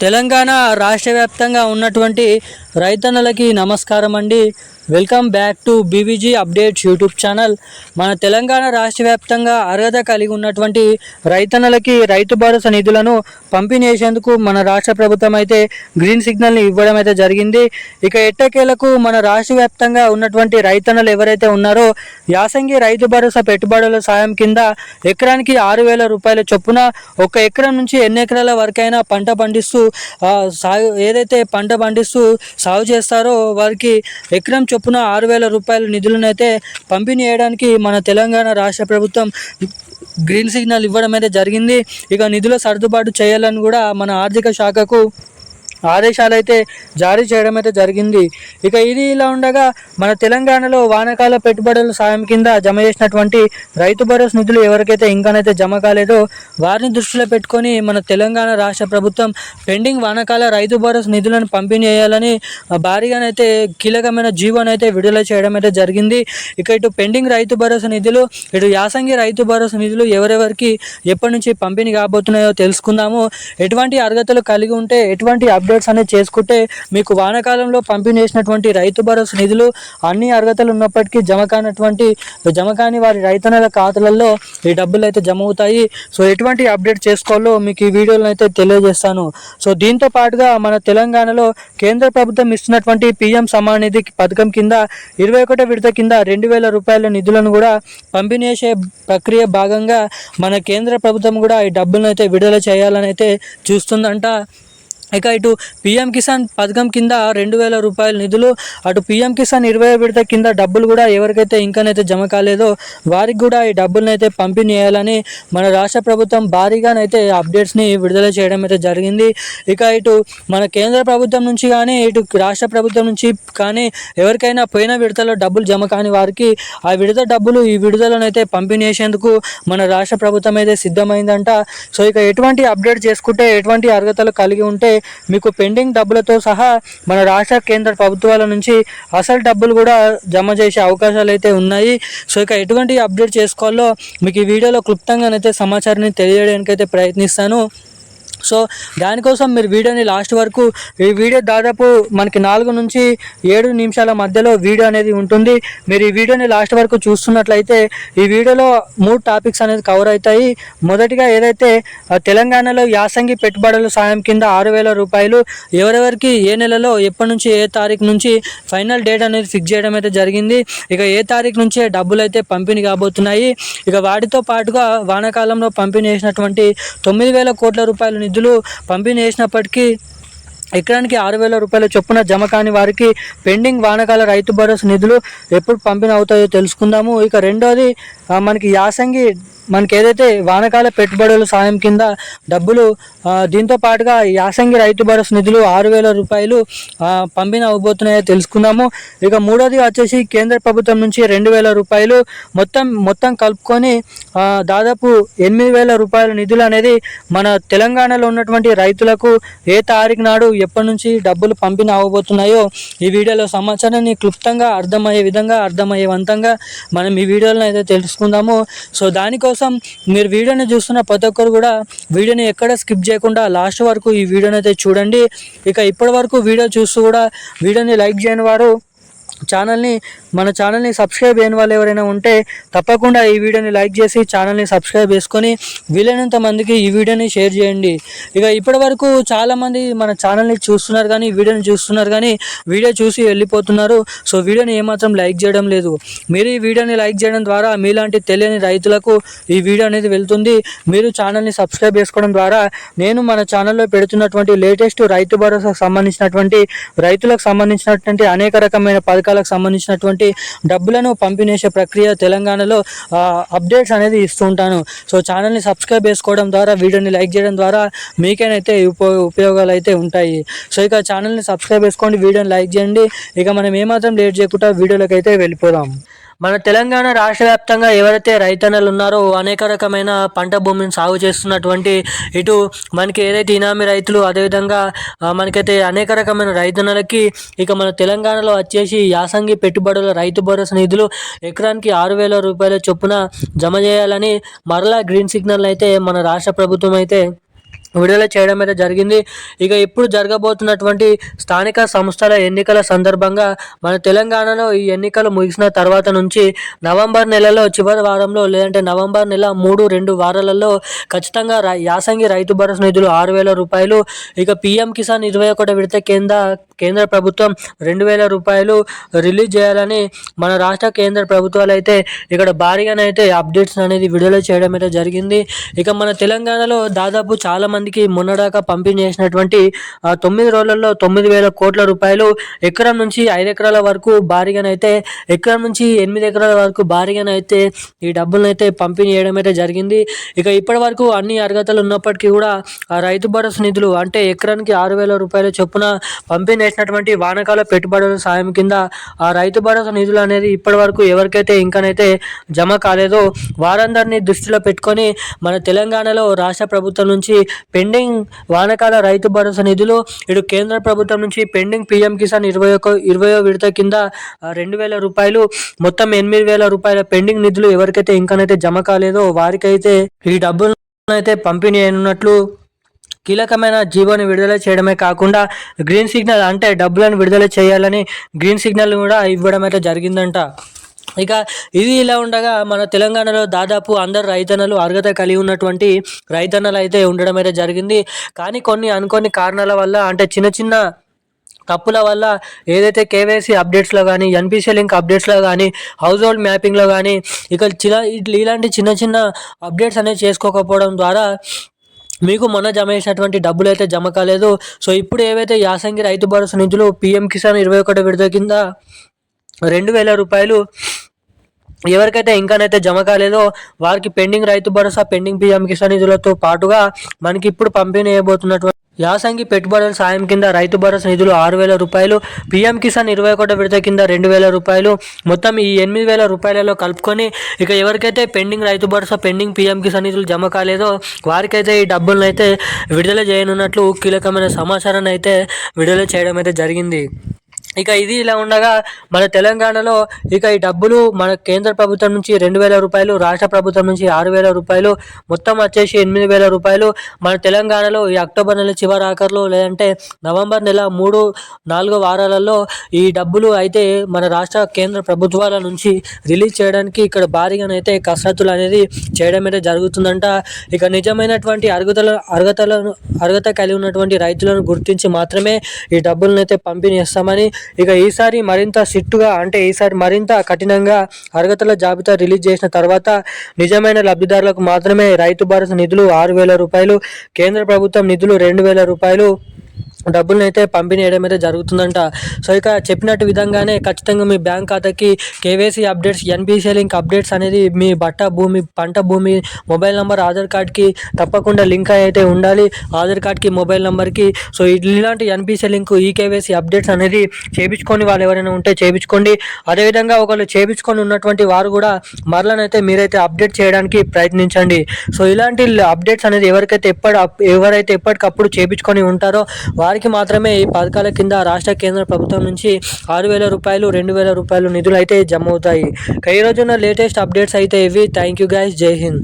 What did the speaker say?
తెలంగాణ రాష్ట్ర వ్యాప్తంగా ఉన్నటువంటి రైతన్నలకి నమస్కారం అండి welcome back to BVG updates YouTube channel. మన తెలంగాణ రాష్ట్ర వ్యాప్తంగా అర్హత కలిగి ఉన్నటువంటి రైతన్నలకి రైతు భరోసా నిధులను పంపిణీ చేసేందుకు మన రాష్ట్ర ప్రభుత్వం అయితే గ్రీన్ సిగ్నల్ని ఇవ్వడం అయితే జరిగింది. ఇక ఎట్టకేలకు మన రాష్ట్ర వ్యాప్తంగా ఉన్నటువంటి రైతన్నలు ఎవరైతే ఉన్నారో యాసంగి రైతు భరోసా పెట్టుబడుల సాయం కింద ఎకరానికి ఆరు వేల రూపాయల చొప్పున ఒక ఎకరం నుంచి ఎన్ని ఎకరాల వరకైనా పంట పండిస్తూ సా ఏదైతే పంట పండిస్తూ సాగు చేస్తారో వారికి ఎకరం చొప్పున ఆరు వేల రూపాయల నిధులనైతే పంపిణీ చేయడానికి మన తెలంగాణ రాష్ట్ర ప్రభుత్వం గ్రీన్ సిగ్నల్ ఇవ్వడం అయితే జరిగింది. ఇక నిధుల సర్దుబాటు చేయాలని కూడా మన ఆర్థిక శాఖకు ఆదేశాలు అయితే జారీ చేయడం అయితే జరిగింది. ఇక ఇది ఇలా ఉండగా మన తెలంగాణలో వానకాల పెట్టుబడుల సాయం కింద జమ చేసినటువంటి రైతు భరోసా నిధులు ఎవరికైతే ఇంకానైతే జమ కాలేదో వారిని దృష్టిలో పెట్టుకొని మన తెలంగాణ రాష్ట్ర ప్రభుత్వం పెండింగ్ వానకాల రైతు భరోసా నిధులను పంపిణీ చేయాలని భారీగానైతే కీలకమైన జీవోని అయితే విడుదల చేయడం అయితే జరిగింది. ఇక ఇటు పెండింగ్ రైతు భరోసా నిధులు ఇటు యాసంగి రైతు భరోసా నిధులు ఎవరెవరికి ఎప్పటి నుంచి పంపిణీ కాబోతున్నాయో తెలుసుకుందాము. ఎటువంటి అర్హతలు కలిగి ఉంటే ఎటువంటి అప్డేట్స్ అనేది చేసుకుంటే మీకు వానాకాలంలో పంపిణీ చేసినటువంటి రైతు భరోసా నిధులు అన్ని అర్హతలు ఉన్నప్పటికీ జమ కానటువంటి జమ కాని వారి రైతన్నల ఖాతాలలో ఈ డబ్బులు అయితే జమ అవుతాయి. సో ఎటువంటి అప్డేట్ చేసుకోవాలో మీకు ఈ వీడియోలో అయితే తెలియజేస్తాను. సో దీంతో పాటుగా మన తెలంగాణలో కేంద్ర ప్రభుత్వం ఇస్తున్నటువంటి పిఎం సమాన్ నిధి పథకం కింద ఇరవై ఒకటో విడత కింద రెండు వేల రూపాయల నిధులను కూడా పంపిణీ చేసే ప్రక్రియ భాగంగా మన కేంద్ర ప్రభుత్వం కూడా ఈ డబ్బులను అయితే విడుదల చేయాలని అయితే చూస్తుందంట. ఇక ఇటు పిఎం కిసాన్ పథకం కింద రెండు వేల రూపాయల నిధులు అటు పిఎం కిసాన్ ఇరవై విడత కింద డబ్బులు కూడా ఎవరికైతే ఇంకానైతే జమ కాలేదో వారికి కూడా ఈ డబ్బులను అయితే పంపిణీ చేయాలని మన రాష్ట్ర ప్రభుత్వం భారీగానైతే అప్డేట్స్ని విడుదల చేయడం అయితే జరిగింది. ఇక ఇటు మన కేంద్ర ప్రభుత్వం నుంచి కానీ ఇటు రాష్ట్ర ప్రభుత్వం నుంచి కానీ ఎవరికైనా పోయిన విడతలో డబ్బులు జమ కాని వారికి ఆ విడత డబ్బులు ఈ విడుదలను అయితే పంపిణీ చేసేందుకు మన రాష్ట్ర ప్రభుత్వం అయితే సిద్ధమైందంట. సో ఇక ఎటువంటి అప్డేట్ చేసుకుంటే ఎటువంటి అర్హతలు కలిగి ఉంటే మీకు పెండింగ్ డబ్బులతో సహా మన రాష్ట్ర కేంద్ర ప్రభుత్వాల నుంచి అసలు డబ్బులు కూడా జమ చేసే అవకాశాలు అయితే ఉన్నాయి. సో ఇక ఎటువంటి అప్డేట్ చేసుకోవాలో మీకు ఈ వీడియోలో క్లుప్తంగానైతే సమాచారాన్ని తెలియడానికైతే అయితే ప్రయత్నిస్తాను. సో దానికోసం మీరు వీడియోని లాస్ట్ వరకు ఈ వీడియో దాదాపు మనకి నాలుగు నుంచి ఏడు నిమిషాల మధ్యలో వీడియో అనేది ఉంటుంది. మీరు ఈ వీడియోని లాస్ట్ వరకు చూస్తున్నట్లయితే ఈ వీడియోలో మూడు టాపిక్స్ అనేది కవర్ అవుతాయి. మొదటిగా ఏదైతే తెలంగాణలో యాసంగి పెట్టుబడుల సాయం కింద ఆరు వేల రూపాయలు ఎవరెవరికి ఏ నెలలో ఎప్పటి నుంచి ఏ తారీఖు నుంచి ఫైనల్ డేట్ అనేది ఫిక్స్ చేయడం అయితే జరిగింది. ఇక ఏ తారీఖు నుంచే డబ్బులు అయితే పంపిణీ కాబోతున్నాయి. ఇక వాటితో పాటుగా వానాకాలంలో పంపిణీ చేసినటువంటి తొమ్మిది వేల కోట్ల రూపాయలు నిధులు పంపిణీ చేసినప్పటికీ ఎకరానికి ఆరు వేల రూపాయల చొప్పున జమ కాని వారికి పెండింగ్ వానకాల రైతు భరోసా నిధులు ఎప్పుడు పంపిణీ అవుతాయో తెలుసుకుందాము. ఇక రెండోది మనకి యాసంగి మనకి ఏదైతే వానకాల పెట్టుబడుల సాయం కింద డబ్బులు దీంతో పాటుగా యాసంగి రైతు భరోసా నిధులు ఆరు వేల రూపాయలు పంపిణీ అవబోతున్నాయో తెలుసుకుందాము. ఇక మూడోది వచ్చేసి కేంద్ర ప్రభుత్వం నుంచి రెండు వేల రూపాయలు మొత్తం మొత్తం కలుపుకొని దాదాపు ఎనిమిది వేల రూపాయల నిధులు అనేది మన తెలంగాణలో ఉన్నటువంటి రైతులకు ఏ తారీఖు నాడు ఎప్పటి నుంచి డబ్బులు పంపిణీ అవ్వబోతున్నాయో ఈ వీడియోలో సమాచారాన్ని క్లుప్తంగా అర్థమయ్యే విధంగా అర్థమయ్యేవంతంగా మనం ఈ వీడియోలో అయితే తెలుసుకుందాము. సో దానికో కోసం మీరు వీడియోని చూస్తున్న ప్రతి ఒక్కరు కూడా వీడియోని ఎక్కడ స్కిప్ చేయకుండా లాస్ట్ వరకు ఈ వీడియోని అయితే చూడండి. ఇక ఇప్పటి వరకు వీడియో చూస్తూ కూడా వీడియోని లైక్ చేయని వారు ఛానల్ని మన ఛానల్ని సబ్స్క్రైబ్ అయిన వాళ్ళు ఎవరైనా ఉంటే తప్పకుండా ఈ వీడియోని లైక్ చేసి ఛానల్ని సబ్స్క్రైబ్ చేసుకొని వీలైనంత మందికి ఈ వీడియోని షేర్ చేయండి. ఇక ఇప్పటి వరకు చాలామంది మన ఛానల్ని చూస్తున్నారు కానీ వీడియోని చూస్తున్నారు కానీ వీడియో చూసి వెళ్ళిపోతున్నారు. సో వీడియోని ఏమాత్రం లైక్ చేయడం లేదు. మీరు ఈ వీడియోని లైక్ చేయడం ద్వారా మీలాంటి తెలియని రైతులకు ఈ వీడియో అనేది వెళ్తుంది. మీరు ఛానల్ని సబ్స్క్రైబ్ చేసుకోవడం ద్వారా నేను మన ఛానల్లో పెడుతున్నటువంటి లేటెస్ట్ రైతు భరోసాకు సంబంధించినటువంటి రైతులకు సంబంధించినటువంటి అనేక రకమైన పథకాలకు సంబంధించినటువంటి డబ్బులను పంపిణీ ప్రక్రియ తెలంగాణలో అప్డేట్స్ అనేది ఇస్తూ ఉంటాను. సో ఛానల్ని సబ్స్క్రైబ్ చేసుకోవడం ద్వారా వీడియోని లైక్ చేయడం ద్వారా మీకేనైతే ఉప ఉపయోగాలు అయితే ఉంటాయి. సో ఇక ఛానల్ని సబ్స్క్రైబ్ చేసుకోండి వీడియోని లైక్ చేయండి. ఇక మనం ఏమాత్రం లేట్ చేయకుండా వీడియోలోకి అయితే వెళ్ళిపోదాం. మన తెలంగాణ రాష్ట్ర వ్యాప్తంగా ఎవరైతే రైతన్నలు ఉన్నారో అనేక రకమైన పంట భూమిని సాగు చేస్తున్నటువంటి ఇటు మనకి ఏదైతే ఇనామీ రైతులు అదేవిధంగా మనకైతే అనేక రకమైన రైతన్నలకి ఇక మన తెలంగాణలో వచ్చేసి యాసంగి పెట్టుబడుల రైతు భరోసా నిధులు ఎకరానికి ఆరు వేల రూపాయల చొప్పున జమ చేయాలని మరలా గ్రీన్ సిగ్నల్ అయితే మన రాష్ట్ర ప్రభుత్వం అయితే విడుదల చేయడం అయితే జరిగింది. ఇక ఇప్పుడు జరగబోతున్నటువంటి స్థానిక సంస్థల ఎన్నికల సందర్భంగా మన తెలంగాణలో ఈ ఎన్నికలు ముగిసిన తర్వాత నుంచి నవంబర్ నెలలో చివరి వారంలో లేదంటే నవంబర్ నెల మూడు రెండు వారాలలో ఖచ్చితంగా యాసంగి రైతు భరోసా నిధులు ఆరు వేల రూపాయలు ఇక పిఎం కిసాన్ ఇరవై ఒకటి విడత కేంద్ర కేంద్ర ప్రభుత్వం రెండు వేల రూపాయలు రిలీజ్ చేయాలని మన రాష్ట్ర కేంద్ర ప్రభుత్వాలు అయితే ఇక్కడ భారీగానైతే అప్డేట్స్ అనేది విడుదల చేయడం అయితే జరిగింది. ఇక మన తెలంగాణలో దాదాపు చాలామంది మందికి మొన్నడాకా పంపిణీ చేసినటువంటి తొమ్మిది రోజులలో తొమ్మిది వేల కోట్ల రూపాయలు ఎకరం నుంచి ఐదు ఎకరాల వరకు భారీగానైతే ఎకరం నుంచి ఎనిమిది ఎకరాల వరకు భారీగానైతే ఈ డబ్బులను అయితే పంపిణీ చేయడం అయితే జరిగింది. ఇక ఇప్పటి వరకు అన్ని అర్హతలు ఉన్నప్పటికీ కూడా ఆ రైతు భరోసా నిధులు అంటే ఎకరానికి ఆరు వేల రూపాయల చొప్పున పంపిణీ చేసినటువంటి వానకాల పెట్టుబడుల సాయం కింద ఆ రైతు భరోసా నిధులు అనేది ఇప్పటి వరకు ఎవరికైతే ఇంకానైతే జమ కాలేదో వారందరినీ దృష్టిలో పెట్టుకొని మన తెలంగాణలో రాష్ట్ర ప్రభుత్వం నుంచి పెండింగ్ వానకాల రైతు భరోసా నిధులు ఇటు కేంద్ర ప్రభుత్వం నుంచి పెండింగ్ పీఎం కిసాన్ ఇరవై ఒక ఇరవై విడత కింద రెండు వేల రూపాయలు మొత్తం ఎనిమిది వేల రూపాయల పెండింగ్ నిధులు ఎవరికైతే ఇంకానైతే జమ కాలేదో వారికైతే ఈ డబ్బులు అయితే పంపిణీ అయినట్లు కీలకమైన జీవోని విడుదల చేయడమే కాకుండా గ్రీన్ సిగ్నల్ అంటే డబ్బులను విడుదల చేయాలని గ్రీన్ సిగ్నల్ కూడా ఇవ్వడం అయితే జరిగిందంట. ఇక ఇది ఇలా ఉండగా మన తెలంగాణలో దాదాపు అందరు రైతన్నలు అర్హత కలిగి ఉన్నటువంటి రైతన్నలు అయితే ఉండడం అయితే జరిగింది. కానీ కొన్ని అనుకోని కారణాల వల్ల అంటే చిన్న చిన్న తప్పుల వల్ల ఏదైతే కేవైసీ అప్డేట్స్లో కానీ ఎన్పిసి లింక్ అప్డేట్స్లో కానీ హౌస్ హోల్డ్ మ్యాపింగ్లో కానీ ఇక చిన్న ఇలాంటి చిన్న చిన్న అప్డేట్స్ అనేవి చేసుకోకపోవడం ద్వారా మీకు మొన్న జమ చేసినటువంటి డబ్బులు అయితే జమ కాలేదు. సో ఇప్పుడు ఏవైతే యాసంగి రైతు భరోసా నిధులు పిఎం కిసాన్ ఇరవై ఒకటి విడుదల కింద రెండు వేల రూపాయలు ఎవరికైతే ఇంకానైతే జమ కాలేదో వారికి pending Rythu Bharosa pending PM Kisan నిధులతో పాటుగా మనకి ఇప్పుడు పంపిణీ చేయబోతున్నటువంటి యాసంగి పెట్టుబడుల సాయం కింద రైతు భరోసా నిధులు ఆరు వేల రూపాయలు పీఎం కిసాన్ ఇరవై ఒకటో విడత కింద రెండు వేల రూపాయలు మొత్తం ఈ ఎనిమిది వేల రూపాయలలో కలుపుకొని ఇక ఎవరికైతే pending Rythu Bharosa pending PM Kisan నిధులు జమ కాలేదో వారికైతే ఈ డబ్బులను అయితే విడుదల చేయనున్నట్లు కీలకమైన సమాచారాన్ని అయితే విడుదల చేయడం అయితే జరిగింది. ఇక ఇది ఇలా ఉండగా మన తెలంగాణలో ఇక ఈ డబ్బులు మన కేంద్ర ప్రభుత్వం నుంచి రెండు వేల రూపాయలు రాష్ట్ర ప్రభుత్వం నుంచి ఆరు వేల రూపాయలు మొత్తం వచ్చేసి ఎనిమిది వేల రూపాయలు మన తెలంగాణలో ఈ అక్టోబర్ నెల చివరి ఆఖరిలో లేదంటే నవంబర్ నెల మూడు నాలుగో వారాలలో ఈ డబ్బులు అయితే మన రాష్ట్ర కేంద్ర ప్రభుత్వాల నుంచి రిలీజ్ చేయడానికి ఇక్కడ భారీగానైతే కసరత్తులు అనేది చేయడం అయితే జరుగుతుందంట. ఇక నిజమైనటువంటి అర్హతల అర్హతలను అర్హత కలిగి ఉన్నటువంటి రైతులను గుర్తించి మాత్రమే ఈ డబ్బులను అయితే పంపిణీ చేస్తామని ఇక ఈసారి మరింత సిట్టుగా అంటే ఈసారి మరింత కఠినంగా అర్హతల జాబితా రిలీజ్ చేసిన తర్వాత నిజమైన లబ్ధిదారులకు మాత్రమే రైతు భరోసా నిధులు ఆరు వేల రూపాయలు కేంద్ర ప్రభుత్వం నిధులు రెండు వేల రూపాయలు డబ్బులను అయితే పంపిణీ చేయడం అయితే జరుగుతుందంట. సో ఇక చెప్పినట్టు విధంగానే ఖచ్చితంగా మీ బ్యాంక్ ఖాతాకి KYC updates NPCI link updates అనేది మీ బట్ట భూమి పంట భూమి మొబైల్ నెంబర్ ఆధార్ కార్డ్కి తప్పకుండా లింక్ అయితే ఉండాలి. ఆధార్ కార్డ్కి మొబైల్ నెంబర్కి. సో ఇలాంటి ఎన్పిసిఐ లింక్ ఈ కేవైసీ అప్డేట్స్ అనేది చేయించుకొని వాళ్ళు ఎవరైనా ఉంటే చేయించుకోండి అదేవిధంగా ఒకళ్ళు చేయించుకొని ఉన్నటువంటి వారు కూడా మరలనైతే మీరైతే అప్డేట్ చేయడానికి ప్రయత్నించండి. సో ఇలాంటి అప్డేట్స్ అనేది ఎవరికైతే ఎప్పటి ఎవరైతే ఎప్పటికప్పుడు చేయించుకొని ఉంటారో వారికి మాత్రమే ఈ పథకాల కింద రాష్ట్ర కేంద్ర ప్రభుత్వం నుంచి ఆరు వేల రూపాయలు రెండు వేల రూపాయలు నిధులు అయితే జమ అవుతాయి ఈ రోజున లేటెస్ట్ అప్డేట్స్ అయితే ఇవి. థ్యాంక్ యూ గైస్ జై హింద్.